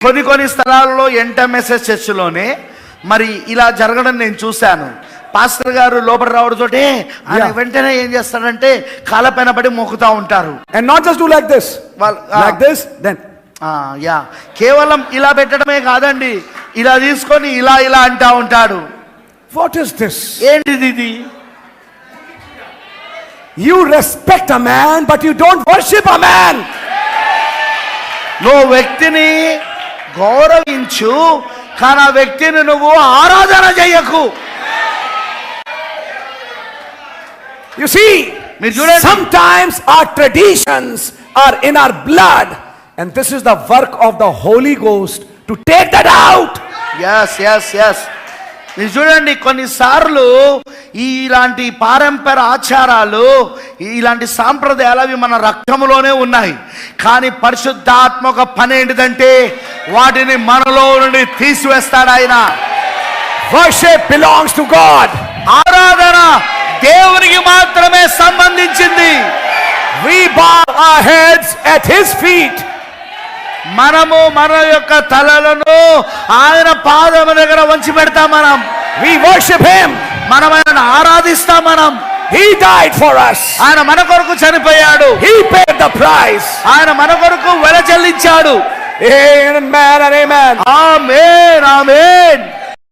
కొన్ని కొన్ని స్థలాల్లో ఎంటఎంఎస్ఎస్ చర్చిలోనే మరి ఇలా జరగడం నేను చూశాను పాస్టర్ గారు లోపల రావడంతోటే ఆయన. వెంటనే ఏం చేస్తాడంటే కాలపైన పడి మొక్కుతా ఉంటారు do like this. వాళ్ళు ఆ, Like this, then. ఆ, యా కేవలం ఇలా పెట్టడమే కాదండి ఇలా తీసుకొని ఇలా ఇలా అంటా ఉంటాడు What is this? ఏంటిది ఇది You respect a man, but you don't worship a man. నువ్వు వ్యక్తిని గౌరవించు కానీ ఆ వ్యక్తిని నువ్వు ఆరాధన చెయ్యకు You see, మీరు చూడండి. sometimes our traditions are in our blood, and this is the work of the Holy Ghost to take that out. Yes yes yes మీరు చూడండి కొన్నిసార్లు ఇలాంటి పారంపర ఆచారాలు ఇలాంటి సాంప్రదాయాలు అవి మన రక్తంలోనే ఉన్నాయి కానీ పరిశుద్ధాత్మ ఒక పని ఏంటిదంటే వాటిని మనలో నుండి తీసివేస్తాడు ఆయన Worship belongs to God. ఆరాధన దేవునికి మాత్రమే సంబంధించింది We bow our heads at His feet. మనము మన యొక్క తలలను ఆయన పాదము దగ్గర వంచి పెడతాం మనం We worship Him. మనం ఆయనను ఆరాధిస్తాం మనం He died for us. ఆయన మన కొరకు చనిపోయాడు He paid the price. ఆయన మన కొరకు వెల చెల్లించాడు Amen and amen. Amen. Amen.